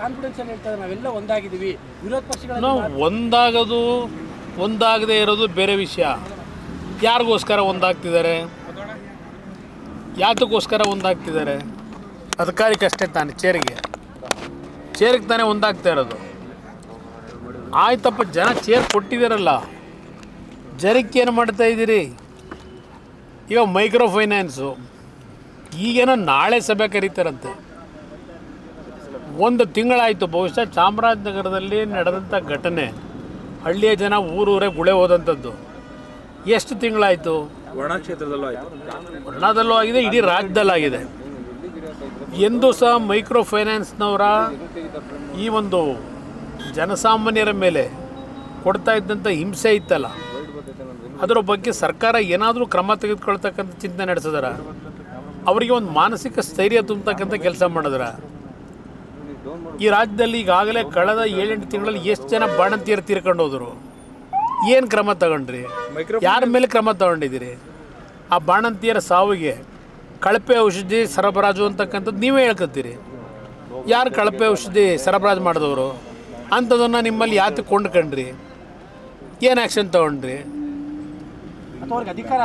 Confidence ಅಲ್ಲಿ ಹೇಳ್ತಾರೆ ನಾವೆಲ್ಲ ಒಂದಾಗಿದ್ದೀವಿ. ವಿರೋಧ ಪಕ್ಷಗಳ ನಾವು ಒಂದಾಗೋದು ಒಂದಾಗದೇ ಇರೋದು ಬೇರೆ ವಿಷಯ. ಯಾರಿಗೋಸ್ಕರ ಒಂದಾಗ್ತಿದ್ದಾರೆ? ಯಾತಕ್ಕೋಸ್ಕರ ಒಂದಾಗ್ತಿದ್ದಾರೆ? ಅಧಿಕಾರಿಕಷ್ಟೇ ತಾನೆ ಚೇರಿಗೆ. ಚೇರಿಗೆ ತಾನೇ ಒಂದಾಗ್ತಾ ಇರೋದು. ಆಯ್ತಪ್ಪ ಜನ ಚೇರ್ ಕೊಟ್ಟಿದ್ದೀರಲ್ಲ. ಜನಕ್ಕೆ ಏನು ಮಾಡ್ತಾ ಇದ್ದೀರಿ? ಈಗ ಮೈಕ್ರೋ ಫೈನಾನ್ಸು. ಈಗೇನೋ ನಾಳೆ ಸಭೆ ಕರೀತಾರಂತೆ. ಒಂದು ತಿಂಗಳಾಯಿತು ಬಹುಶಃ ಚಾಮರಾಜನಗರದಲ್ಲಿ ನಡೆದಂಥ ಘಟನೆ. ಹಳ್ಳಿಯ ಜನ ಊರೂರೇ ಗುಳೆ ಹೋದಂಥದ್ದು. ಎಷ್ಟು ತಿಂಗಳಾಯಿತು? ವರ್ಣ ಕ್ಷೇತ್ರದಲ್ಲೂ ಆಯಿತು. ವರ್ಣದಲ್ಲೂ ಆಗಿದೆ ಇಡೀ ರಾಜ್ಯದಲ್ಲಾಗಿದೆ ಎಂದು ಸಹ ಮೈಕ್ರೋ ಫೈನಾನ್ಸ್ನವರ ಈ ಒಂದು ಜನಸಾಮಾನ್ಯರ ಮೇಲೆ ಕೊಡ್ತಾ ಇದ್ದಂಥ ಹಿಂಸೆ ಇತ್ತಲ್ಲ. ಅದರ ಬಗ್ಗೆ ಸರ್ಕಾರ ಏನಾದರೂ ಕ್ರಮ ತೆಗೆದುಕೊಳ್ತಕ್ಕಂಥ ಚಿಂತನೆ ನಡೆಸಿದಾರ? ಅವರಿಗೆ ಒಂದು ಮಾನಸಿಕ ಸ್ಥೈರ್ಯ ತುಂಬತಕ್ಕಂಥ ಕೆಲಸ ಮಾಡಿದ್ರ? ಈ ರಾಜ್ಯದಲ್ಲಿ ಈಗಾಗಲೇ ಕಳೆದ ಏಳೆಂಟು ತಿಂಗಳಲ್ಲಿ ಎಷ್ಟು ಜನ ಬಾಣಂತಿಯರು ತೀರ್ಕೊಂಡು ಹೋದರು? ಏನು ಕ್ರಮ ತಗೊಂಡ್ರಿ? ಯಾರ ಮೇಲೆ ಕ್ರಮ ತಗೊಂಡಿದ್ದೀರಿ? ಆ ಬಾಣಂತಿಯರ ಸಾವಿಗೆ ಕಳಪೆ ಔಷಧಿ ಸರಬರಾಜು ಅಂತಕ್ಕಂಥದ್ದು ನೀವೇ ಹೇಳ್ಕೊತೀರಿ ಯಾರು ಕಳಪೆ ಔಷಧಿ ಸರಬರಾಜು ಮಾಡಿದವರು? ಅಂಥದನ್ನು ನಿಮ್ಮಲ್ಲಿ ಯಾತಕ್ಕೆ ಕೊಂಡ್ಕೊಂಡ್ರಿ? ಏನು ಆ್ಯಕ್ಷನ್ ತಗೊಂಡ್ರಿ?